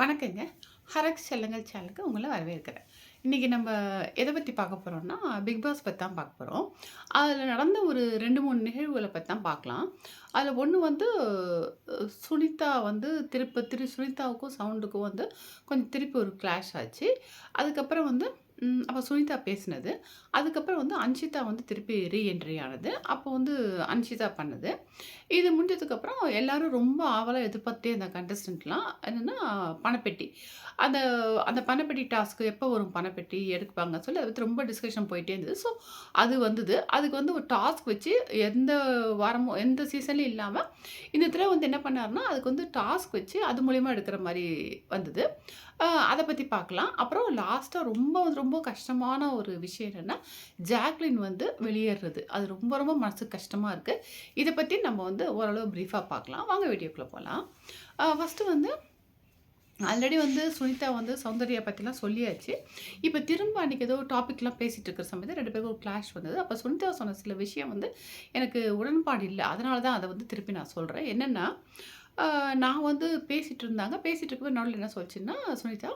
வணக்கங்க. ஹரக்ஸ் செல்லங்கள் சேனலுக்கு உங்களை வரவேற்கிறேன். இன்றைக்கி நம்ம எதை பற்றி பார்க்க போகிறோம்னா பிக் பாஸ் பற்றி தான் பார்க்க போகிறோம் அதில் நடந்த ஒரு ரெண்டு மூணு நிகழ்வுகளை பற்றி தான் பார்க்கலாம். அதில் ஒன்று வந்து சுனிதா வந்து திருப்ப திரு சுனிதாவுக்கும் சவுண்டுக்கும் வந்து கொஞ்சம் திருப்பி ஒரு கிளாஷ் ஆச்சு. அதுக்கப்புறம் வந்து அப்போ சுனிதா பேசினது. அதுக்கப்புறம் வந்து அன்ஷிதா வந்து திருப்பி ரீ என்ட்ரி ஆனது. அப்போ வந்து அன்ஷிதா பண்ணது. இது முடிஞ்சதுக்கப்புறம் எல்லாரும் ரொம்ப ஆவலாக எதிர்பார்த்தே அந்த கண்டஸ்டண்ட்லாம் என்னன்னா பணப்பெட்டி. அந்த அந்த பணப்பெட்டி டாஸ்க்கு எப்போ வரும் பணப்பெட்டி எடுப்பாங்க சொல்லி அதை ரொம்ப டிஸ்கஷன் போயிட்டே இருந்தது. ஸோ அது வந்தது. அதுக்கு வந்து ஒரு டாஸ்க் வச்சு எந்த வாரமும் எந்த சீசன்லையும் இல்லாமல் இந்த தடவ வந்து என்ன பண்ணாருன்னா, அதுக்கு வந்து டாஸ்க் வச்சு அது மூலிமா எடுக்கிற மாதிரி வந்தது. அதை பற்றி பார்க்கலாம். அப்புறம் லாஸ்ட்டாக ரொம்ப ரொம்ப கஷ்டமான ஒரு விஷயம் என்னென்னா ஜாக்லின் வந்து வெளியேறது. அது ரொம்ப ரொம்ப மனசுக்கு கஷ்டமாக இருக்குது இதை பற்றி நம்ம வந்து ஓரளவு ப்ரீஃபாக பார்க்கலாம். வாங்க வீடியோக்குள்ளே போகலாம் ஃபஸ்ட்டு வந்து ஆல்ரெடி வந்து சுனிதா வந்து சௌந்தர்யா பற்றிலாம் சொல்லியாச்சு. இப்போ திரும்ப அன்றைக்கி ஏதோ டாபிக்லாம் பேசிகிட்டு இருக்கிற சமயத்தில் ரெண்டு பேருக்கும் ஒரு கிளாஷ் வந்தது. அப்போ சுனிதா சொன்ன சில விஷயம் வந்து எனக்கு உடன்பாடு இல்லை அதனால தான் அதை வந்து திருப்பி நான் சொல்கிறேன் என்னென்னா நான் வந்து பேசிகிட்டு இருந்தாங்க. பேசிகிட்டு இருக்கும்போது நடுவில் என்ன சொல்லிச்சுன்னா சுனிதா,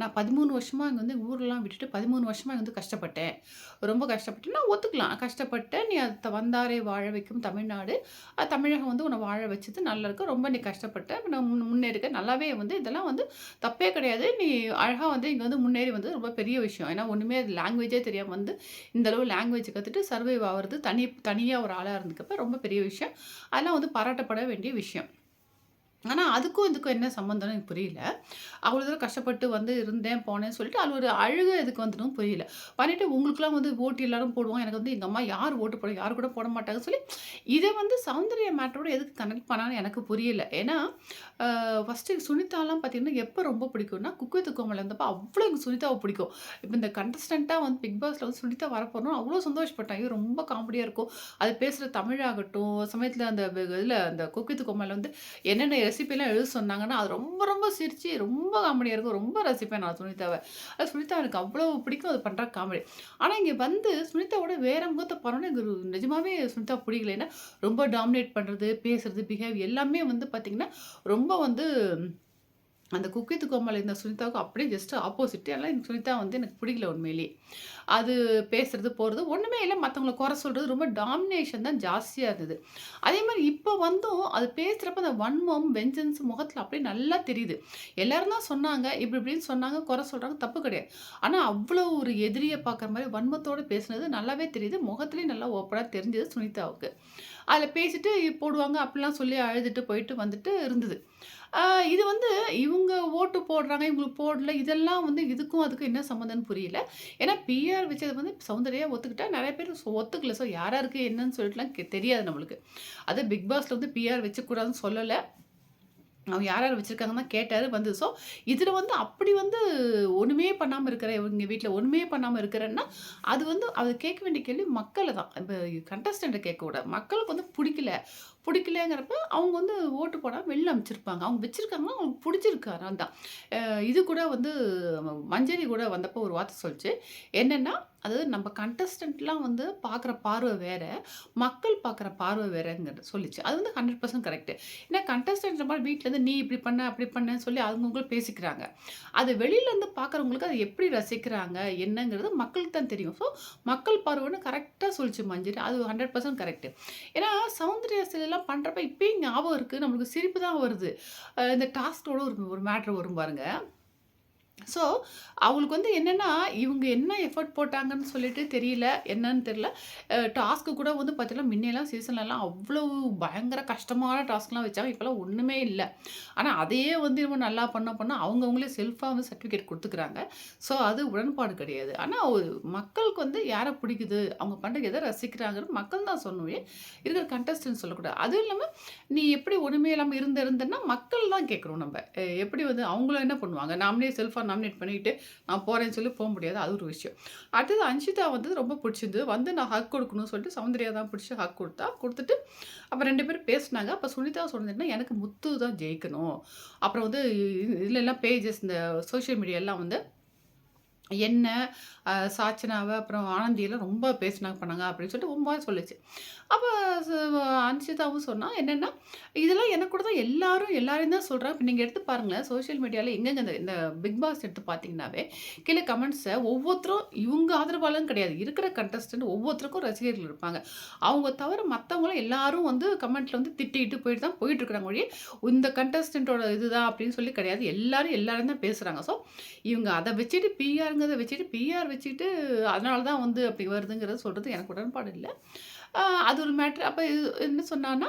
"நான் பதிமூணு வருஷமாக இங்கே வந்து ஊரெலாம் விட்டுட்டு பதிமூணு வருஷமாக இங்கே வந்து கஷ்டப்பட்டேன். ரொம்ப கஷ்டப்பட்டு நான் ஒத்துக்கலாம். கஷ்டப்பட்டேன் நீ அதை வந்தாரே வாழ வைக்கும் தமிழ்நாடு. அது தமிழகம் வந்து உன்னை வாழ வச்சது நல்லா இருக்கும் ரொம்ப நீ கஷ்டப்பட்ட. நான் முன் முன்னேறிக்க நல்லாவே வந்து இதெல்லாம் வந்து தப்பே கிடையாது. நீ அழகாக வந்து இங்கே வந்து முன்னேறி வந்து ரொம்ப பெரிய விஷயம். ஏன்னா ஒண்ணுமே லாங்குவேஜே தெரியாமல் வந்து இந்தளவு லாங்குவேஜ் கற்றுட்டு சர்வைவ் ஆகிறது தனி தனியாக ஒரு ஆளாக இருந்துக்கப்ப ரொம்ப பெரிய விஷயம். அதெல்லாம் வந்து பாராட்டப்பட வேண்டிய விஷயம். ஆனால் அதுக்கும் இதுக்கும் என்ன சம்மந்தம்னு எனக்கு புரியல. அவ்வளோ தூரம் கஷ்டப்பட்டு வந்து இருந்தேன், போனேன்னு சொல்லிட்டு அது ஒரு அழுக இதுக்கு வந்துடும் புரியல. பண்ணிவிட்டு உங்களுக்குலாம் வந்து ஓட்டு எல்லாரும் போடுவோம் எனக்கு வந்து எங்கள் அம்மா யார் ஓட்டு போட யார் கூட போட மாட்டாங்கன்னு சொல்லி இதை வந்து சௌந்தரிய மேட்டரோட எதுக்கு கனெக்ட் பண்ணான்னு எனக்கு புரியல. ஏன்னா, ஃபஸ்ட்டு ஃபர்ஸ்ட்டு சுனிதாலாம் பார்த்தீங்கன்னா, எப்போ ரொம்ப பிடிக்கும்னா, குக் வித் இருந்தப்போ அவ்வளோ எனக்கு சுனிதாவை பிடிக்கும். இப்போ இந்த கண்டஸ்டண்ட்டாக வந்து பிக் பாஸில் வந்து சுனிதா வரப்போகிறோம் அவ்வளோ சந்தோஷப்பட்டேன். ஐயோ! ரொம்ப காமெடியாக இருக்கும். அது பேசுகிற தமிழாகட்டும், சமயத்தில் அந்த இதில் அந்த குக் வித் வந்து என்னென்ன ரெசிபிலாம் எழுத சொன்னாங்கன்னா, அது ரொம்ப ரொம்ப சிரித்து ரொம்ப காமெடியாக இருக்கும். ரொம்ப ரசிப்பேன் நான் சுனிதாவை அது சுனிதா எனக்கு அவ்வளோ பிடிக்கும். அது பண்ணுற காமெடி. ஆனால் இங்கே வந்து சுனிதாவோட வேறு முகத்தை பாருன்னா, எனக்கு நிஜமாவே சுனிதா பிடிக்கல. ஏன்னா, ரொம்ப டாமினேட் பண்ணுறது பேசுகிறது பிஹேவ் எல்லாமே வந்து பார்த்திங்கன்னா ரொம்ப வந்து அந்த குக்கித்து வித் கோமாளி இருந்த சுனிதாவுக்கு அப்படியே ஜஸ்ட் ஆப்போசிட். எல்லாம் எனக்கு சுனிதா வந்து எனக்கு பிடிக்கல உண்மையிலேயே. அது பேசுறது, போகிறது ஒன்றுமே இல்லை மற்றவங்கள குறை சொல்கிறது ரொம்ப டாமினேஷன் தான் ஜாஸ்தியாக இருந்தது. அதே மாதிரி இப்போ வந்தும் அது பேசுகிறப்ப அந்த வன்மம், வெஞ்சன்ஸ் முகத்தில் அப்படியே நல்லா தெரியுது. எல்லாரும் தான் சொன்னாங்க. இப்படி இப்படின்னு சொன்னாங்க, குறை சொல்கிறாங்க தப்பு கிடையாது. ஆனால் அவ்வளோ ஒரு எதிரியை பார்க்குற மாதிரி வன்மத்தோடு பேசுனது நல்லாவே தெரியுது. முகத்துலேயும் நல்லா ஓப்பனாக தெரிஞ்சது சுனிதாவுக்கு. அதில் பேசிட்டு போடுவாங்க அப்படிலாம் சொல்லி அழுதுட்டு போயிட்டு வந்துட்டு இருந்தது. இது வந்து இவங்க ஓட்டு போடுறாங்க, இவங்களுக்கு போடல. இதெல்லாம் வந்து இதுக்கும் அதுக்கும் என்ன சம்மந்தம்னு புரியல. ஏன்னா பிஆர் வச்சது வந்து சௌந்தர்யா ஒத்துக்கிட்டா, நிறைய பேர் ஒத்துக்கல. ஸோ யார் யாருக்கு என்னன்னு சொல்லிட்டுலாம் தெரியாது நம்மளுக்கு. அது பிக் பாஸில் வந்து பிஆர் வச்சக்கூடாதுன்னு சொல்லலை அவங்க யார் யார் வச்சுருக்காங்கன்னா கேட்டார் வந்து ஸோ இதில் வந்து அப்படி வந்து ஒன்றுமே பண்ணாமல் இருக்கிற இவங்க வீட்டில் ஒன்றுமே பண்ணாமல் இருக்கிறேன்னா, அது வந்து அது கேட்க வேண்டிய கேள்வி மக்களை தான். இப்ப கண்டஸ்டன்ட்ட கேட்கக்கூடாது. மக்களுக்கு வந்து பிடிக்கல பிடிக்கலங்கிறப்ப அவங்க வந்து ஓட்டு போடாமல் வெளில அமைச்சிருப்பாங்க அவங்க வச்சிருக்காங்கன்னா, அவங்களுக்கு பிடிச்சிருக்காரு அதுதான் தான். இது கூட வந்து மஞ்சரி கூட வந்தப்போ ஒரு வார்த்தை சொல்லிச்சு என்னென்னா அதாவது நம்ம கண்டஸ்டண்ட்லாம் வந்து பார்க்குற பார்வை வேறு மக்கள் பார்க்குற பார்வை வேறுங்கிறது சொல்லிச்சு அது வந்து ஹண்ட்ரட் பர்சன்ட் கரெக்டு ஏன்னா கண்டஸ்டன்ட் மாதிரி வீட்டிலேருந்து நீ இப்படி பண்ண, அப்படி பண்ணன்னு சொல்லி அவங்கவுங்களும் பேசிக்கிறாங்க. அது வெளியிலேருந்து பார்க்குறவங்களுக்கு அதை எப்படி ரசிக்கிறாங்க, என்னங்கிறது மக்களுக்கு தான் தெரியும். ஸோ மக்கள் பார்வைன்னு கரெக்ட் கரெக்டாக சொல்லிச்சு மஞ்சரி. அது 100% கரெக்ட்டு. ஏன்னா சௌந்தர்யா சிலையெல்லாம் பண்ணுறப்ப இப்பயும் ஞாபகம் இருக்குது நம்மளுக்கு சிரிப்பு தான் வருது. இந்த டாஸ்க்கோட ஒரு ஒரு மேட்ரு வரும் பாருங்கள் ஸோ அவங்களுக்கு வந்து என்னென்னா இவங்க என்ன எஃபர்ட் போட்டாங்கன்னு சொல்லிட்டு தெரியல. என்னன்னு தெரியல. டாஸ்க்கு கூட வந்து பார்த்தீங்கன்னா, முன்னையெல்லாம் சீசன்லலாம் அவ்வளோ பயங்கர கஷ்டமான டாஸ்க்லாம் வச்சாங்க. இப்போல்லாம் ஒன்றுமே இல்லை ஆனால் அதையே வந்து இவங்க நல்லா பண்ண பண்ணால் அவங்கவுங்களே செல்ஃபாக வந்து சர்டிஃபிகேட் கொடுத்துக்கிறாங்க ஸோ அது உடன்பாடு கிடையாது. ஆனால் ஒரு மக்களுக்கு வந்து யாரை பிடிக்குது, அவங்க பண்ணுறது எதை ரசிக்கிறாங்கன்னு மக்கள் தான் சொல்லணும் இருக்கிற கண்டஸ்டன்ட் சொல்லக்கூடாது. அதுவும் இல்லாமல் நீ எப்படி ஒன்றுமே இல்லாமல் இருந்த இருந்தன்னா, மக்கள் தான் கேட்குறோம் நம்ம எப்படி வந்து அவங்களும் என்ன பண்ணுவாங்க? நாமளே செல்ஃபாக நாமினேட் பண்ணிக்கிட்டு நான் போகிறேன்னு சொல்லி போக முடியாது. அது ஒரு விஷயம். அடுத்தது அன்ஷிதா வந்து ரொம்ப பிடிச்சிருந்தது. வந்து நான் ஹக் கொடுக்கணும்னு சொல்லிட்டு சௌந்தர்யா தான் பிடிச்சி ஹக் கொடுத்தா கொடுத்துட்டு அப்போ ரெண்டு பேரும் பேசினாங்க அப்போ சுனிதா சொன்னதுன்னா எனக்கு முத்து தான் ஜெயிக்கணும். அப்புறம் வந்து இதுலலாம் பேஜஸ் இந்த சோஷியல் மீடியாலாம் வந்து என்ன, சாச்சனாவை அப்புறம் ஆனந்தியெல்லாம் ரொம்ப பேசினாங்க, பண்ணாங்க அப்படின்னு சொல்லிட்டு ரொம்ப சொல்லிச்சு சொல்லுச்சு. அப்ப ச அன்ஷிதாவும் சொன்னா, இதெல்லாம் எனக்கு கூட தான் எல்லாரும் எல்லாரையும் தான் சொல்கிறாங்க இப்போ நீங்கள் எடுத்து பாருங்களேன், சோஷியல் மீடியாவில் எங்கெங்க இந்த இந்த பிக் பாஸ் எடுத்து பார்த்தீங்கன்னாவே, கீழே கமெண்ட்ஸை ஒவ்வொருத்தரும் இவங்க ஆதரவாலும் கிடையாது. இருக்கிற கண்டஸ்டன்ட் ஒவ்வொருத்தருக்கும் ரசிகர்கள் இருப்பாங்க. அவங்க தவிர மற்றவங்களும் எல்லாரும் வந்து கமெண்ட்டில் வந்து திட்டிட்டு போயிட்டு தான் போயிட்டுருக்குறாங்க ஒழிய, இந்த கண்டஸ்டண்ட்டோட இதுதான் அப்படின்னு சொல்லி கிடையாது. எல்லாரும் எல்லாரும் தான் பேசுகிறாங்க ஸோ, இவங்க அதை வச்சுட்டு பிஆர் பிஆர்ங்கிறத வச்சுட்டு, பிஆர் வச்சுட்டு அதனால தான் வந்து அப்படி வருதுங்கிறத சொல்கிறது எனக்கு உடன்பாடு இல்லை அது ஒரு மேட்ரு அப்போ இது என்ன சொன்னான்னா,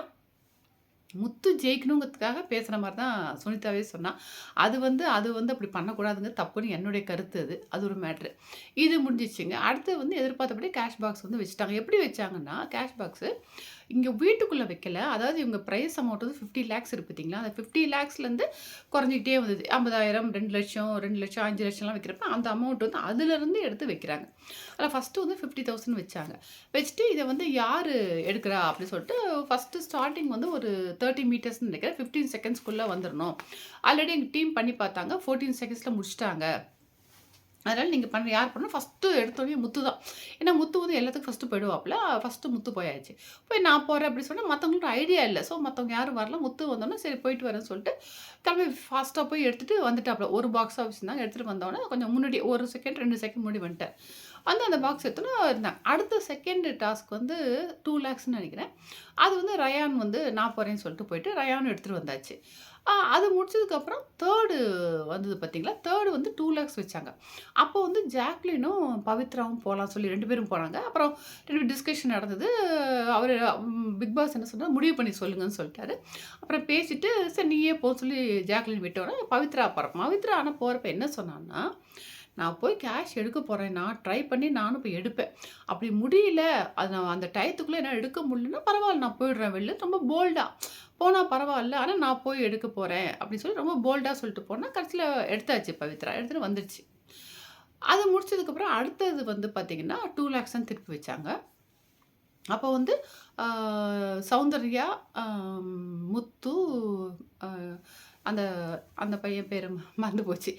முத்து ஜெயிக்கணுங்கிறதுக்காக பேசுகிற மாதிரி தான் சுனிதாவே சொன்னான் அது வந்து அது வந்து அப்படி பண்ணக்கூடாதுங்க. தப்புன்னு என்னுடைய கருத்து அது. அது ஒரு மேட்ரு. இது முடிஞ்சிச்சுங்க அடுத்து வந்து எதிர்பார்த்தபடி கேஷ் பாக்ஸ் வந்து வச்சுட்டாங்க. எப்படி வச்சாங்கன்னா, கேஷ் பாக்ஸு இங்கே வீட்டுக்குள்ளே வைக்கல. அதாவது இவங்க ப்ரைஸ் அமௌண்ட் வந்து 50 லேக்ஸ் இருக்குது பார்த்தீங்களா? அந்த 50 லேக்ஸ்லேருந்து குறைஞ்சிக்கிட்டே வந்தது. ஐம்பதாயிரம் ரெண்டு லட்சம் ரெண்டு லட்சம் அஞ்சு லட்சம்லாம் வைக்கிறப்ப அந்த அமௌண்ட் வந்து அதுலேருந்து எடுத்து வைக்கிறாங்க. அதில் ஃபஸ்ட்டு வந்து 50,000 வச்சாங்க. வச்சுட்டு இதை வந்து யார் எடுக்கிறா அப்படின்னு சொல்லிட்டு ஃபஸ்ட்டு ஸ்டார்டிங் வந்து ஒரு தேர்ட்டி மீட்டர்ஸ்னு நினைக்கிறேன். ஃபிஃப்டீன் செகண்ட்ஸ்க்குள்ளே வந்துடணும் ஆல்ரெடி எங்கள் டீம் பண்ணி பார்த்தாங்க. ஃபோர்டீன் செகண்ட்ஸில் முடிச்சிட்டாங்க அதனால் நீங்கள் பண்ண யார் பண்ணணும் ஃபஸ்ட்டு எடுத்தோடனே முத்து தான். ஏன்னா முத்து வந்து எல்லாத்துக்கும் ஃபஸ்ட்டு போயிடுவாப்ல. ஃபர்ஸ்ட்டு முத்து போயாச்சு. போய் நான் போகிறேன் அப்படின்னு சொன்னால் மற்றவங்கள்ட்ட ஐடியா இல்லை ஸோ மற்றவங்க யாரும் வரல. முத்து வந்தோனே சரி போயிட்டு வரேன்னு சொல்லிட்டு, கிளம்பி ஃபாஸ்ட்டாக போய் எடுத்துகிட்டு வந்துட்டாப்புல ஒரு பாக்ஸ் ஆஃபீஸ் தான் எடுத்துகிட்டு வந்தோடனே கொஞ்சம் முன்னாடி ஒரு செகண்ட், ரெண்டு செகண்ட் முன்னாடி வந்துட்டேன் வந்து அந்த பாக்ஸ் எடுத்தோன்னா இருந்தாங்க. அடுத்த செகண்ட் டாஸ்க் வந்து டூ லேக்ஸ்னு நினைக்கிறேன் அது வந்து ரயான் வந்து நான் போகிறேன்னு சொல்லிட்டு போயிட்டு ரயான் எடுத்துகிட்டு வந்தாச்சு. அது முடிச்சதுக்கப்புறம் தேர்டு வந்தது பார்த்தீங்களா? தேர்டு வந்து டூ லேக்ஸ் வச்சாங்க. அப்போ வந்து ஜாக்லினும், பவித்ராவும் போகலாம் சொல்லி ரெண்டு பேரும் போனாங்க. அப்புறம் ரெண்டு டிஸ்கஷன் நடந்தது. அவர் பிக் பாஸ் என்ன சொன்னால் முடிவு பண்ணி சொல்லுங்கன்னு சொல்லிட்டாரு. அப்புறம் பேசிட்டு, சரி நீயே போன்னு சொல்லி ஜாக்லின் விட்டோனே, பவித்ரா போகிறப்ப பவித்ரா ஆனால் போகிறப்ப என்ன சொன்னான்னா, நான் போய் கேஷ் எடுக்க போகிறேன் நான் ட்ரை பண்ணி நானும் போய் எடுப்பேன். அப்படி முடியல, அது நான் அந்த டயத்துக்குள்ளே என்ன எடுக்க முடியலன்னா பரவாயில்ல நான் போயிடுறேன் வெளில. ரொம்ப போல்டாக போனால் பரவாயில்ல ஆனால் நான் போய் எடுக்க போகிறேன் அப்படின்னு சொல்லி ரொம்ப போல்டாக சொல்லிட்டு போனால் கடைசியில் எடுத்தாச்சு பவித்ரா. எடுத்துகிட்டு வந்துருச்சு. அது முடிச்சதுக்கப்புறம் அடுத்தது வந்து பார்த்திங்கன்னா டூ லேக்ஸ் தான் திருப்பி வச்சாங்க. அப்போ வந்து சௌந்தர்யா, முத்து, அந்த அந்த பையன் பேர் மறந்து போச்சு.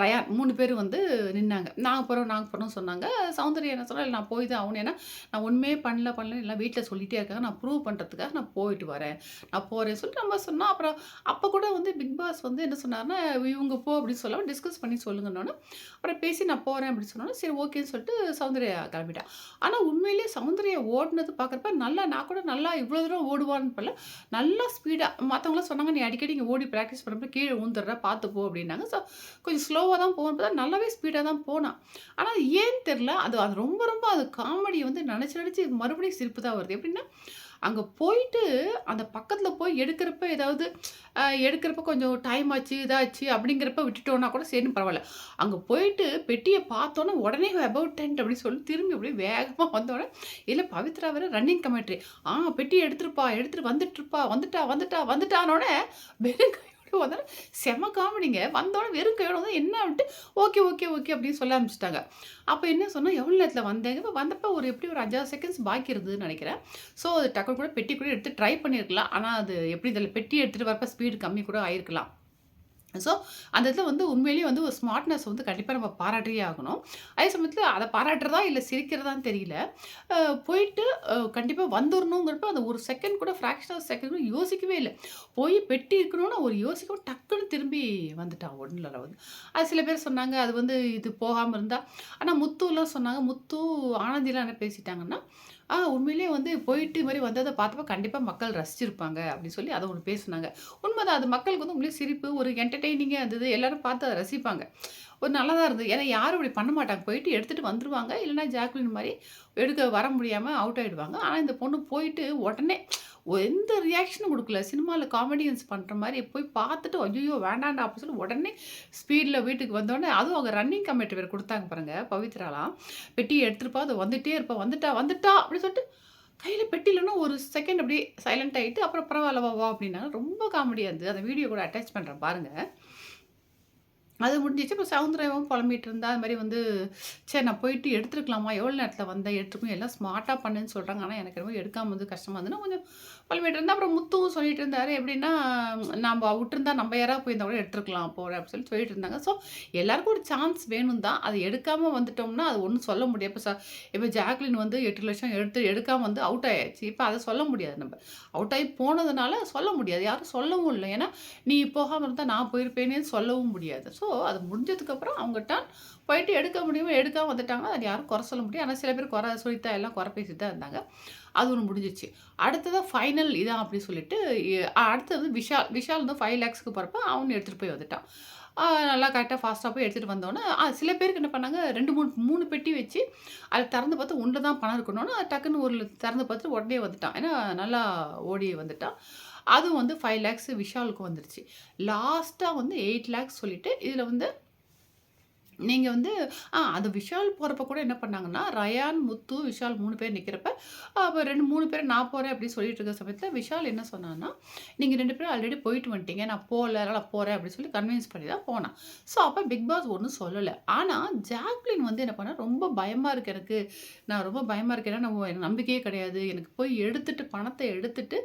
ரயான் 3 பேரும் வந்து நின்னாங்க. நாங்கள் போகிறோம் நாங்கள் போறோம்னு சொன்னாங்க. சௌந்தர்யா என்ன சொன்னா, நான் போய் தான் ஆகணும். ஏன்னா, நான் உண்மையே பண்ணல பண்ணல எல்லாம் வீட்டில் சொல்லிட்டே இருக்காங்க. நான் ப்ரூவ் பண்ணுறதுக்காக நான் போயிட்டு வரேன். நான் போகிறேன்னு சொல்லிட்டு நம்ம சொன்னோம். அப்புறம் அப்போ கூட வந்து பிக் பாஸ் வந்து என்ன சொன்னார்னா இவங்க போ அப்படின்னு சொல்லாமல் டிஸ்கஸ் பண்ணி சொல்லுங்கன்னோனே, அப்புறம் பேசி நான் போகிறேன் அப்படின்னு சொன்னோன்னே சரி ஓகேன்னு சொல்லிட்டு சௌந்தர்யா கிளம்பிட்டான் ஆனால் உண்மையிலேயே சௌந்தர்யா ஓடினது பார்க்குறப்ப நல்லா நான் கூட நல்லா இவ்வளோ தூரம் ஓடுவான்னு பண்ணல நல்லா ஸ்பீடாக மற்றவங்களாம் சொன்னாங்க, "நீ அடிக்கடி இங்கே ஓடி ப்ராக்டிஸ் பண்ணுறப்ப கீழே ஊந்துடுற பார்த்து போ" அப்படின்னாங்க. ஸோ கொஞ்சம் ஸ்லோவாக தான் போகணும் பார்த்தா நல்லாவே ஸ்பீடாக தான் போனான் ஆனால் ஏன்னு தெரியல, அது அது ரொம்ப ரொம்ப அது காமெடி வந்து நினச்சி நினச்சி மறுபடியும் சிரிப்பு தான் வருது. எப்படின்னா, அங்கே போயிட்டு அந்த பக்கத்தில் போய் எடுக்கிறப்ப ஏதாவது எடுக்கிறப்ப கொஞ்சம் டைம் ஆச்சு, இதாச்சு அப்படிங்கிறப்ப விட்டுட்டோன்னா கூட சரின்னு பரவாயில்ல அங்கே போயிட்டு பெட்டியை பார்த்தோன்னே உடனே அபவுட் டென்ட் அப்படின்னு சொல்லி திரும்பி அப்படியே வேகமாக வந்தோடனே இல்லை பவித்ரா வேறு ரன்னிங் கமெண்ட்ரி. ஆ பெட்டி எடுத்துருப்பா, எடுத்துட்டு வந்துட்டுருப்பா, வந்துட்டா, வந்துட்டா, வந்துட்டான்னோனே வெறும் ஸோ வந்தோனே செம காமெடிங்க. வந்தோடனே வெறும் கையோட வந்து என்ன அப்படின்ட்டு, ஓகே, ஓகே, ஓகே அப்படின்னு சொல்ல ஆரம்பிச்சிட்டாங்க அப்போ என்ன சொன்னால் எவ்வளோ நேரத்தில் வந்தேங்க? இப்போ வந்தப்போ ஒரு எப்படி ஒரு 5, 6 செகண்ட்ஸ் பாக்கி இருந்ததுன்னு நினைக்கிறேன் ஸோ அது டக்குனு கூட பெட்டி கூட எடுத்து ட்ரை பண்ணியிருக்கலாம். ஆனால் அது எப்படி இதில் பெட்டி எடுத்துகிட்டு வரப்போ ஸ்பீடு கம்மி கூட ஆயிருக்கலாம். ஸோ அந்த இடத்துல வந்து உண்மையிலேயே வந்து ஒரு ஸ்மார்ட்னஸ் வந்து கண்டிப்பாக நம்ம பாராட்டியே ஆகணும். அதே சமயத்தில் அதை பாராட்டுறதா, இல்லை சிரிக்கிறதான்னு தெரியல. போயிட்டு கண்டிப்பாக வந்துடணுங்கிறப்ப அந்த ஒரு செகண்ட் கூட ஃப்ராக்ஷன் ஆஃப் செகண்ட் கூட யோசிக்கவே இல்லை போய் பெட்டி இருக்கணும்னு ஒரு யோசிக்காம டக்குன்னு திரும்பி வந்துட்டான் ஒண்ணுல வந்து. அது சில பேர் சொன்னாங்க, அது வந்து இது போகாமல் இருந்தால் ஆனால் முத்துலாம் சொன்னாங்க. முத்து, ஆனந்திலாம் என்ன பேசிட்டாங்கன்னா, ஆ உண்மையிலேயே வந்து போயிட்டு மாதிரி மாரி பார்த்தப்ப கண்டிப்பாக மக்கள் ரசிச்சிருப்பாங்க அப்படின்னு சொல்லி அதை ஒன்று பேசுனாங்க. உண்மைதான் அது மக்களுக்கு வந்து உண்மையிலேயே சிரிப்பு, ஒரு என்டர்டெய்னிங்காக இருந்தது. எல்லோரும் பார்த்து அதை ரசிப்பாங்க. ஒரு நல்லா தான் இருந்தது. ஏன்னா யாரும் இப்படி பண்ண மாட்டாங்க. போயிட்டு எடுத்துகிட்டு வந்துடுவாங்க இல்லைனா ஜாக்லின் மாதிரி எடுக்க வர முடியாமல் அவுட் ஆகிடுவாங்க ஆனால் இந்த பொண்ணு போயிட்டு உடனே எந்த ரியாக்ஷனும் கொடுக்கல சினிமாவில் காமெடியன்ஸ் பண்ணுற மாதிரி போய் பார்த்துட்டு, ஐயோ வேண்டாண்டா அப்படின்னு சொல்லி உடனே ஸ்பீடில் வீட்டுக்கு வந்தோடனே அதுவும் அவங்க ரன்னிங் கமெண்ட் வேறு கொடுத்தாங்க பாருங்கள் பவித்ராலாம். பெட்டியை எடுத்துருப்பா, அது வந்துகிட்டே இருப்பா, வந்துட்டா, வந்துட்டா" அப்படின்னு சொல்லிட்டு கையில் பெட்டிலன்னா ஒரு செகண்ட் அப்படியே சைலண்ட் ஆகிட்டு அப்புறம் "பரவால்ல வா, அப்படின்னாங்க. ரொம்ப காமெடியாக இருந்தது. அந்த வீடியோ கூட அட்டாச் பண்ணுறேன் பாருங்கள் அது முடிஞ்சிச்சு. இப்போ சவுந்தரவும் புலம்பிகிட்டு இருந்தா, அது மாதிரி வந்து, சரி நான் போயிட்டு எடுத்துருக்கலாமா? எவ்வளோ நேரத்தில் வந்தேன்? எடுத்துருக்கோம் எல்லாம் ஸ்மார்ட்டாக பண்ணுன்னு சொல்கிறாங்க ஆனால் எனக்கு ரொம்ப எடுக்காமல் வந்து கஷ்டமாக இருந்ததுன்னா கொஞ்சம் புலம்பிகிட்டு இருந்தால் அப்புறம் முத்துவும் சொல்லிட்டு இருந்தார் எப்படின்னா, நம்ம விட்டுருந்தா நம்ம யாராவது போயிருந்தா கூட எடுத்துருக்கலாம் போகிறேன் அப்படின்னு சொல்லி சொல்லிட்டு இருந்தாங்க. ஸோ எல்லாருக்கும் ஒரு சான்ஸ் வேணும் தான். அது எடுக்காமல் வந்துட்டோம்னா, அது ஒன்றும் சொல்ல முடியாது. இப்போ ச இப்போ ஜாக்லின் வந்து எட்டு லட்சம் எடுத்து எடுக்காமல் வந்து அவுட் ஆயாச்சு. இப்போ அதை சொல்ல முடியாது நம்ம அவுட் ஆகி போனதுனால சொல்ல முடியாது. யாரும் சொல்லவும் இல்லை ஏன்னா, "நீ போகாமல் இருந்தால் நான் போயிருப்பேனே" சொல்லவும் முடியாது. ஸோ ஸோ அது முடிஞ்சதுக்கப்புறம் அவங்க டர்ன். போயிட்டு எடுக்க முடியுமோ எடுக்காமல் வந்துட்டாங்க அதை யாரும் குறை சொல்ல முடியும் ஆனால் சில பேர் குறை சுனிதா எல்லாம் குறை பேசிட்டு தான் இருந்தாங்க. அது ஒன்று முடிஞ்சிச்சு அடுத்ததா ஃபைனல் இதான் அப்படின்னு சொல்லிட்டு, அடுத்தது விஷால். விஷால் வந்து ஃபைவ் லேக்ஸ்க்கு போகிறப்ப அவனு எடுத்துகிட்டு போய் வந்துட்டான். நல்லா கரெக்டாக ஃபாஸ்ட்டாக போய் எடுத்துகிட்டு வந்தோன்னே சில பேருக்கு என்ன பண்ணாங்க 2, 3 3 பெட்டி வச்சு, அதை திறந்து பார்த்து ஒன்று தான் பணம் இருக்கணும்னு, டக்குன்னு ஒரு திறந்து பார்த்துட்டு உடனே வந்துட்டான். ஏன்னா நல்லா ஓடி வந்துட்டான். அதுவும் வந்து ஃபைவ் லேக்ஸ் விஷாலுக்கு வந்துருச்சு. லாஸ்ட்டாக வந்து எயிட் லேக்ஸ் சொல்லிவிட்டு இதில் வந்து நீங்கள் வந்து ஆ அது விஷால் போகிறப்ப கூட என்ன பண்ணாங்கன்னா, ரயான், முத்து, விஷால் மூணு பேர் நிற்கிறப்ப அப்போ ரெண்டு மூணு பேர் நான் போகிறேன் அப்படின்னு சொல்லிட்டு இருக்க சமயத்தில் விஷால் என்ன சொன்னான்னா, நீங்கள் ரெண்டு பேரும் ஆல்ரெடி போயிட்டு வந்துட்டீங்க. நான் போகல நான் போகிறேன் அப்படின்னு சொல்லி கன்வின்ஸ் பண்ணி தான் போனான். ஸோ அப்போ பிக் பாஸ் ஒன்றும் சொல்லலை ஆனால் ஜாக்லின் வந்து என்ன பண்ணால் "ரொம்ப பயமாக இருக்கு எனக்கு. நான் ரொம்ப பயமாக இருக்கேன் ஏன்னா நம்ம எனக்கு நம்பிக்கையே கிடையாது. எனக்கு போய் எடுத்துட்டு பணத்தை எடுத்துட்டு,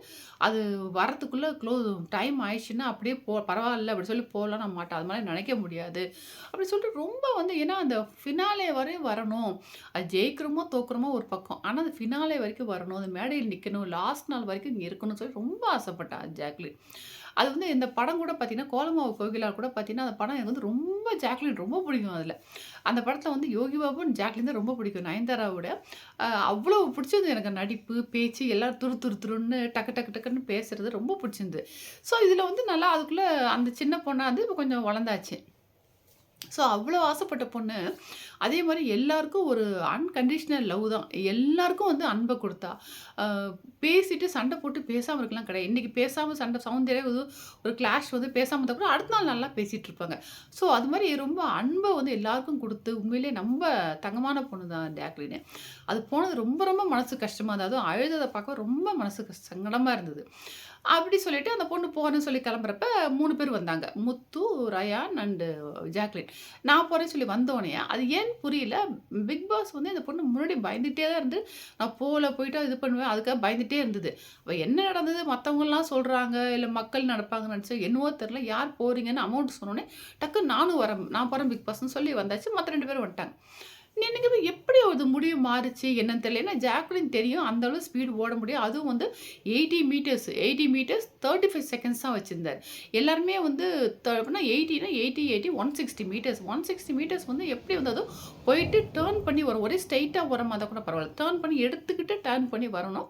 அது வரத்துக்குள்ளே க்ளோஸ் டைம் ஆயிடுச்சுன்னா அப்படியே போ பரவாயில்ல அப்படின்னு சொல்லி போகலாம் நான் மாட்டேன். அது மாதிரி நினைக்க முடியாது. அப்படின்னு சொல்லிட்டு ரொம்ப ரொம்ப வந்து ஏன்னா அந்த ஃபினாலே வரையும் வரணும். அது ஜெயிக்கிறோமோ, தோக்குறோமோ ஒரு பக்கம். ஆனால் அந்த ஃபினாலே வரைக்கும் வரணும். அந்த மேடையில் நிற்கணும் லாஸ்ட் நாள் வரைக்கும் இங்கே இருக்கணும்னு சொல்லி ரொம்ப ஆசைப்பட்டா ஜாக்லின். அது வந்து இந்த படம் கூட பார்த்தீங்கன்னா, கோலமாவு கோகிலா கூட பார்த்தீங்கன்னா, அந்த படம் எனக்கு வந்து ரொம்ப ஜாக்லின் ரொம்ப பிடிக்கும் அதில் அந்த படத்தில் வந்து யோகி பாபுன்னு ஜாக்லின் தான் ரொம்ப பிடிக்கும். நயன்தாராவோட. அவ்வளோ பிடிச்சது எனக்கு நடிப்பு, பேச்சு எல்லாம் துரு துரு துருன்னு டக்கு டக்கு டக்குன்னு பேசுறது ரொம்ப பிடிச்சிருந்து ஸோ இதில் வந்து நல்லா அதுக்குள்ளே அந்த சின்ன பொண்ணா வந்து கொஞ்சம் வளர்ந்தாச்சு. ஸோ அவ்வளோ ஆசைப்பட்ட பொண்ணு, அதே மாதிரி எல்லாருக்கும் ஒரு அன்கண்டிஷ்னல் லவ் தான். எல்லாருக்கும் வந்து அன்பை கொடுத்தா பேசிட்டு சண்டை போட்டு பேசாமல் இருக்கலாம் கிடையாது. இன்றைக்கி பேசாமல் சண்டை சௌந்தர்யா வந்து ஒரு கிளாஷ் வந்து பேசாமல் இருந்தால் கூட, அடுத்த நாள் நல்லா பேசிகிட்டு இருப்பாங்க. ஸோ அது மாதிரி ரொம்ப அன்பை வந்து எல்லாருக்கும் கொடுத்து உண்மையிலே ரொம்ப தங்கமான பொண்ணு தான் ஜாக்லின். அது போனது ரொம்ப ரொம்ப மனசு கஷ்டமாக இருந்தது. அதுவும் அழுதத பார்க்க ரொம்ப மனசுக்கு சங்கடமாக இருந்தது. அப்படி சொல்லிட்டு அந்த பொண்ணு போகிறேன்னு சொல்லி கிளம்புறப்ப மூணு பேர் வந்தாங்க. Muthu, Rayan and Jacqueline. நான் போகிறேன்னு சொல்லி வந்தோடனே அது ஏன்னு புரியல. பிக் பாஸ் வந்து இந்த பொண்ணு முன்னாடி பயந்துகிட்டே தான் இருந்து, நான் போகல போயிட்டு இது பண்ணுவேன். அதுக்காக பயந்துகிட்டே இருந்தது. அப்ப என்ன நடந்தது மத்தவங்கலாம் சொல்கிறாங்க இல்லை மக்கள் நடப்பாங்கன்னு நினச்சி என்னவோ தெரில யார் போகிறீங்கன்னு அமௌண்ட் சொன்னோன்னே டக்குன்னு நானும் வரேன். நான் போகிறேன் பிக் பாஸ்ன்னு சொல்லி வந்தாச்சு. மற்ற ரெண்டு பேரும் வந்துட்டாங்க. எனக்கு எப்படி அது முடிவு மாறுச்சு என்னன்னு தெரியல. ஏன்னா ஜாக்லின் தெரியும். அந்த அளவு ஸ்பீடு ஓட முடியும். அதுவும் வந்து 80 மீட்டர்ஸ் 80 மீட்டர்ஸ் 35 செகண்ட்ஸ் தான் வச்சுருந்தார் எல்லாருமே வந்து த எப்படின்னா 80னா 80, 80 160 மீட்டர்ஸ். 160 மீட்டர்ஸ் வந்து எப்படி வந்து அதுவும் போயிட்டு டேர்ன் பண்ணி வரும். ஒரே ஸ்ட்ரைட்டாக வர மாதிரி கூட பரவாயில்ல டேர்ன் பண்ணி எடுத்துக்கிட்டு டேர்ன் பண்ணி வரணும்.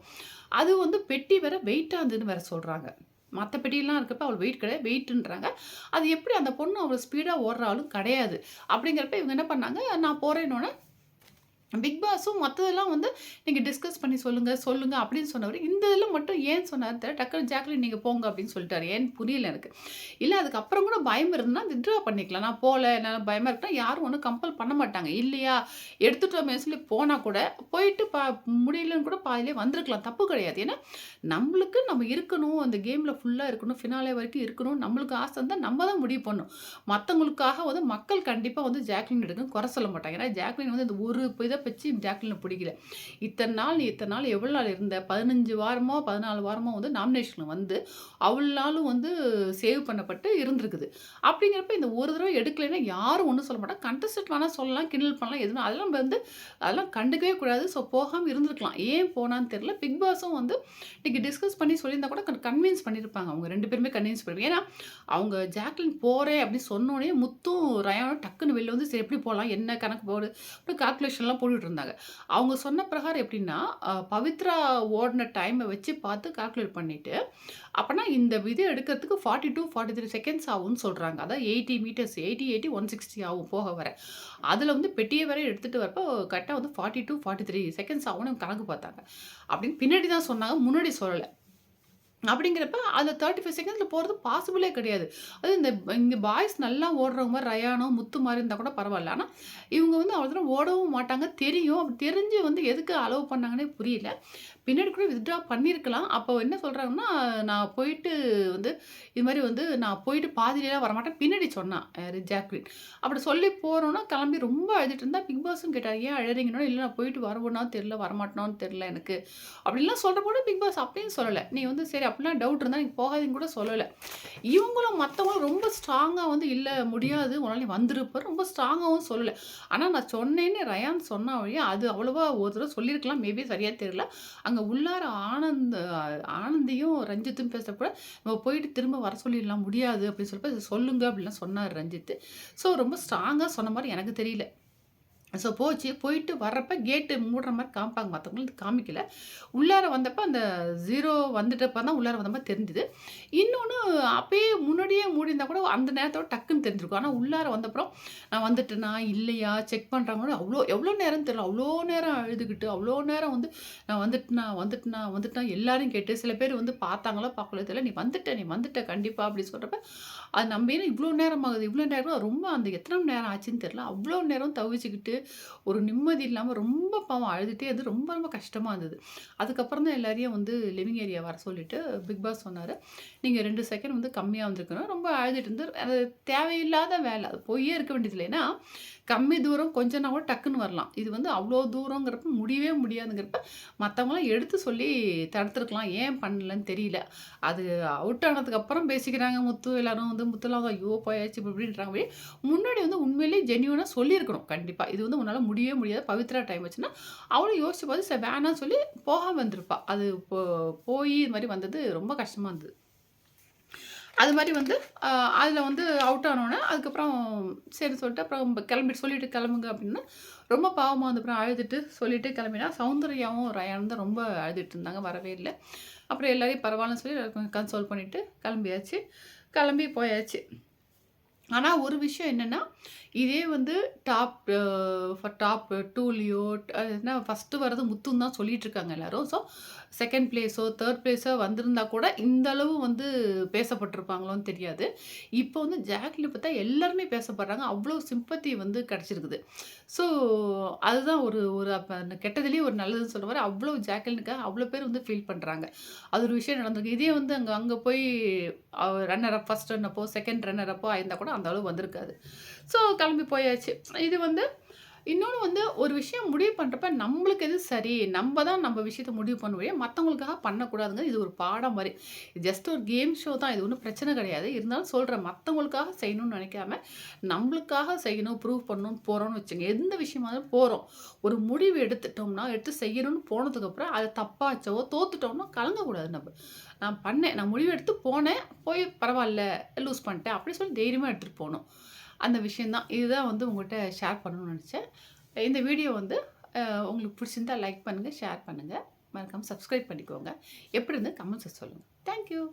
அது வந்து பெட்டி வேற வெயிட்டாக இருந்ததுன்னு வேற சொல்கிறாங்க மற்றபடியெல்லாம் இருக்கப்ப அவள் வெயிட் கிடையாது. வெயிட்டுன்றாங்க. அது எப்படி அந்த பொண்ணு அவ்வளோ ஸ்பீடாக ஓடுற ஆளும் கிடையாது. அப்படிங்கிறப்ப இவங்க என்ன பண்ணாங்க, நான் போறேன்னோனே பிக் பாஸும் மற்றதெல்லாம் வந்து நீங்கள் டிஸ்கஸ் பண்ணி சொல்லுங்கள் சொல்லுங்கள் அப்படின்னு சொன்னவர் இந்த இதில் மட்டும் ஏன் சொன்னார் தெரியல. டக்குனு ஜாக்லின் நீங்கள் போங்க அப்படின்னு சொல்லிட்டாரு. ஏன்னு புரியல எனக்கு. இல்லை அதுக்கப்புறம் கூட பயம் இருந்ததுன்னா வித்ட்ரா பண்ணிக்கலாம். நான் போகல என்னால் பயமாக இருக்குன்னா யாரும் ஒன்றும் கம்பல் பண்ண மாட்டாங்க. இல்லையா எடுத்துட்டோமே சொல்லி போனால் கூட, போயிட்டு பா முடியலன்னு கூட பாதிலே வந்திருக்கலாம். தப்பு கிடையாது. ஏன்னா நம்மளுக்கு நம்ம இருக்கணும். அந்த கேமில் ஃபுல்லாக இருக்கணும். ஃபினாலே வரைக்கும் இருக்கணும். நம்மளுக்கு ஆசை இருந்தால் நம்ம தான் முடிவு பண்ணணும். மற்றவங்களுக்காக வந்து மக்கள் கண்டிப்பாக வந்து ஜாக்லின் எடுக்கணும் குறை சொல்ல மாட்டாங்க. ஏன்னா ஜாக்லின் வந்து இந்த ஒரு இதை வச்சு ஜாக்லின பிடிக்கல. இத்தனை நாள் நீ இத்தனை நாள் எவ்வளோ நாள் இருந்த? 15 வாரமோ, 14 வாரமோ வந்து நாமினேஷனில் வந்து, அவ்வளோ நாளும் வந்து சேவ் பண்ணப்பட்டு இருந்திருக்குது. அப்படிங்கிறப்ப இந்த ஒரு தடவை எடுக்கலைன்னா யாரும் ஒன்றும் சொல்ல மாட்டாங்க. கண்டஸ்டன்ட் வேணா சொல்லலாம், கிண்டல் பண்ணலாம். எதுவும் அதெல்லாம் வந்து அதெல்லாம் கண்டுக்கவே கூடாது. ஸோ போகாமல் இருந்திருக்கலாம். ஏன் போனான்னு தெரியல. பிக் பாஸும் வந்து இன்றைக்கி டிஸ்கஸ் பண்ணி சொல்லியிருந்தா கூட கன் கன்வின்ஸ் பண்ணியிருப்பாங்க. அவங்க ரெண்டு பேருமே கன்வின்ஸ் பண்ணுவாங்க ஏன்னா அவங்க ஜாக்லின் போகிறேன் அப்படின்னு சொன்னோடனே முத்தும், ரயானும் டக்குன்னு வெளில வந்து சரி எப்படி போகலாம் என்ன கணக்கு போடு? கால்குலேஷன்லாம் போட்டு போட்டுட்டு இருந்தாங்க. அவங்க சொன்ன பிரகாரம் எப்படின்னா, பவித்ரா ஓடின டைமை வச்சு பார்த்து கால்குலேட் பண்ணிவிட்டு அப்போனா இந்த இது எடுக்கிறதுக்கு 42, 43 செகண்ட்ஸ் ஆகும்னு சொல்கிறாங்க அதான் 80 மீட்டர்ஸ் 80, 80 160 ஆகும் போக வர. அதில் வந்து பெட்டிய வரை எடுத்துகிட்டு வரப்போ கரெக்டாக வந்து 42, 43 செகண்ட்ஸ் ஆகும்னு கணக்கு பார்த்தாங்க. அப்படின்னு பின்னாடி தான் சொன்னாங்க. முன்னாடி சொல்லலை அப்படிங்கிறப்ப அந்த தேர்ட்டி ஃபைவ் செகண்ட்ஸில் போகிறது பாசிபிளே கிடையாது. அது இந்த இங்கே பாய்ஸ் நல்லா ஓடுறவங்க ரயானோ, முத்து மாதிரி இருந்தால் கூட பரவாயில்ல ஆனால் இவங்க வந்து அவ்வளோ தூரம் ஓடவும் மாட்டாங்க. தெரியும். அப்படி தெரிஞ்சு வந்து எதுக்கு அலோவ் பண்ணாங்கன்னே புரியல. பின்னாடி கூட வித்ட்ரா பண்ணியிருக்கலாம். அப்போ என்ன சொல்கிறாங்கன்னா நான் போயிட்டு வந்து இது மாதிரி வந்து நான் போயிட்டு பாதியிலலாம் வரமாட்டேன். பின்னாடி சொன்னான் யாரு ஜாக்லின். அப்படி சொல்லி போகிறோன்னா கிளம்பி ரொம்ப அழுதுட்டு இருந்தால் பிக் பாஸும் கேட்டார் "ஏன் அழறிங்கன்னா இல்லை நான் போயிட்டு வருவேனான்னு தெரில வரமாட்டேனான்னு தெரில எனக்கு." அப்படிலாம் சொல்றபோது பிக் பாஸ் அப்படின்னு சொல்லலை நீ வந்து சரி அப்படிலாம் டவுட் இருந்தால் நீங்கள் போகாதீங்கன்னு கூட சொல்லலை இவங்களும் மற்றவங்களும் ரொம்ப ஸ்ட்ராங்காக வந்து, இல்லை முடியாது. உன்னால நீ ரொம்ப ஸ்ட்ராங்காகவும் சொல்லலை ஆனால் நான் சொன்னேன்னு ரயான் சொன்ன வழியாக அது அவ்வளோவா ஒரு தடவை சொல்லியிருக்கலாம். மேபி சரியாக தெரியல. அங்கே உள்ளார ஆனந்த ஆனந்தியும், ரஞ்சித்தும் பேசக்கூட, "நம்ம போயிட்டு திரும்ப வர சொல்லிடலாம். முடியாது." அப்படின்னு சொல்லிட்டு, "சொல்லுங்க." அப்படிலாம் சொன்னார் ரஞ்சித்து. ஸோ ரொம்ப ஸ்ட்ராங்காக சொன்ன மாதிரி எனக்கு தெரியல. ஸோ போச்சு. போயிட்டு வர்றப்ப கேட்டு மூடுற மாதிரி காமிப்பாங்க. மத்தவங்களுக்கு காமிக்கல. உள்ளார வந்தப்போ அந்த ஜீரோ வந்துட்டப்ப தான் உள்ளார வந்த தெரிஞ்சுது. இன்னொன்று அப்பயே முன்னாடியே மூடியிருந்தா கூட அந்த நேரத்தோட டக்குன்னு தெரிஞ்சிருக்கும். ஆனால் உள்ளார வந்தப்புறம் நான் வந்துட்டேனா, இல்லையா, செக் பண்ணுறாங்க அவ்வளோ எவ்வளோ நேரம் தெரியல. அவ்வளோ நேரம் அழுதுகிட்டு, அவ்வளோ நேரம் வந்து நான் வந்துட்டேனா, வந்துட்டேனா, வந்துட்டேனா எல்லாரும் கேட்டு சில பேர் வந்து பார்த்தாங்களோ, பார்க்கல தெரியல. "நீ வந்துட்ட, நீ வந்துட்ட கண்டிப்பாக அப்படி சொல்கிறப்ப அது நம்ம ஏன்னா இவ்வளோ நேரம் ஆகுது, இவ்வளோ நேரம் ரொம்ப அந்த எத்தனை மணி நேரம் ஆச்சுன்னு தெரியல. அவ்வளோ நேரம் தவிச்சுக்கிட்டு, ஒரு நிம்மதி இல்லாம ரொம்ப பாவம் அழுதுட்டே இருந்து ரொம்ப ரொம்ப கஷ்டமா இருந்தது. அதுக்கப்புறம் தான் எல்லாரையும் வந்து லிவிங் ஏரியா வர சொல்லிட்டு பிக் பாஸ் சொன்னாரு. "நீங்க ரெண்டு செகண்ட் வந்து கம்மியா வந்திருக்கணும்." ரொம்ப அழுதுட்டு இருந்து அது தேவையில்லாத வேலை அது போயே இருக்க வேண்டியதில்லை ஏன்னா, கம்மி தூரம் கொஞ்சம்னா கூட டக்குன்னு வரலாம். இது வந்து அவ்வளோ தூரங்கிறப்ப முடியவே முடியாதுங்கிறப்ப, மற்றவங்களாம் எடுத்து சொல்லி தடுத்துருக்கலாம். ஏன் பண்ணலன்னு தெரியல. அது அவுட் ஆனதுக்கப்புறம் பேசிக்கிறாங்க முத்து எல்லாரும் வந்து முத்துலாம் ஐயோ! போயாச்சு இப்படி இப்படின்றாங்க. முன்னாடி வந்து உண்மையிலேயே ஜென்யூனாக சொல்லியிருக்கணும் கண்டிப்பாக இது வந்து உன்னால் முடியவே முடியாது. பவித்ரா டைம் வச்சுன்னா அவளும் யோசிச்சு பார்த்து சரி சொல்லி போகாமல் இருந்திருப்பா. அது போ போய் இது மாதிரி வந்தது ரொம்ப கஷ்டமாக இருந்தது. அது மாதிரி வந்து அதில் வந்து அவுட் ஆனோனே, அதுக்கப்புறம் சரின்னு சொல்லிட்டு அப்புறம் கிளம்பிட்டு சொல்லிட்டு கிளம்புங்க அப்படின்னா, ரொம்ப பாவமாக வந்து அப்புறம் அழுதுட்டு சொல்லிட்டு கிளம்பினா, சௌந்தர்யாவும் ரயானும் தான் ரொம்ப அழுதுட்டு இருந்தாங்க. வரவே இல்லை அப்புறம் எல்லாரையும் பரவாயில்லன்னு சொல்லி கொஞ்சம் கன்சோல் பண்ணிவிட்டு கிளம்பியாச்சு. கிளம்பி போயாச்சு. ஆனால் ஒரு விஷயம் என்னென்னா இதே வந்து டாப் ஃபார் டாப் 2லயோ என்ன ஃபஸ்ட்டு வர்றது முத்துன்னு தான் சொல்லிட்டு இருக்காங்க எல்லாரும். ஸோ, செகண்ட் பிளேஸோ, தேர்ட் பிளேஸோ வந்திருந்தா கூட இந்த அளவு வந்து பேசப்பட்டிருப்பாங்களோன்னு தெரியாது. இப்போ வந்து ஜாக்லின பார்த்தா எல்லாருமே பேசப்படுறாங்க. அவ்வளோ சிம்பத்தி வந்து கிடச்சிருக்குது ஸோ, அதுதான் ஒரு ஒரு அப்போ அந்த ஒரு நல்லதுன்னு சொல்ற மாதிரி அவ்வளோ ஜாக்லினுக்காக அவ்வளோ பேர் வந்து ஃபீல் பண்ணுறாங்க அது ஒரு விஷயம் நடந்திருக்கு. இதே வந்து அங்கே அங்கே போய் ரன்னர் அப், ஃபஸ்ட் ரன் அப்போ, செகண்ட் ரன்னர் அப்போ ஆயிருந்தா கூட அந்த அளவு வந்திருக்காது. ஸோ, கிளம்பி போயாச்சு. இது வந்து இன்னொன்று வந்து ஒரு விஷயம் முடிவு பண்ணுறப்ப நம்மளுக்கு எது சரி, நம்ம தான் நம்ம விஷயத்த முடிவு பண்ணணும். மற்றவங்களுக்காக பண்ணக்கூடாதுங்க. இது ஒரு பாடம் மாதிரி ஜஸ்ட் ஒரு கேம் ஷோ தான். இது ஒன்றும் பிரச்சனை கிடையாது. இருந்தாலும் சொல்கிறேன் மற்றவங்களுக்காக செய்யணும்னு நினைக்காம, நம்மளுக்காக செய்யணும், ப்ரூவ் பண்ணணும்னு போகிறோம்னு வச்சுங்க எந்த விஷயமா இருந்தாலும் ஒரு முடிவு எடுத்துட்டோம்னா, எடுத்து செய்யணும்னு போனதுக்கப்புறம் அதை தப்பாச்சவோ தோத்துட்டோம்னா கலங்கக்கூடாது நம்ம. நான் பண்ணேன். நான் முடிவு எடுத்து போனேன். போய் பரவாயில்ல லூஸ் பண்ணிட்டேன். அப்படி சொல்லி தைரியமாக எடுத்துகிட்டு போகணும் அந்த விஷயம் தான். இதுதான் வந்து உங்கள்கிட்ட ஷேர் பண்ணணும்னு நினச்சேன் இந்த வீடியோ வந்து உங்களுக்கு பிடிச்சிருந்தா லைக் பண்ணுங்கள் ஷேர் பண்ணுங்கள் மறக்காமல் சப்ஸ்கிரைப் பண்ணிக்கோங்க. எப்படி இருந்து கமெண்ட்ஸை சொல்லுங்கள் தேங்க் யூ.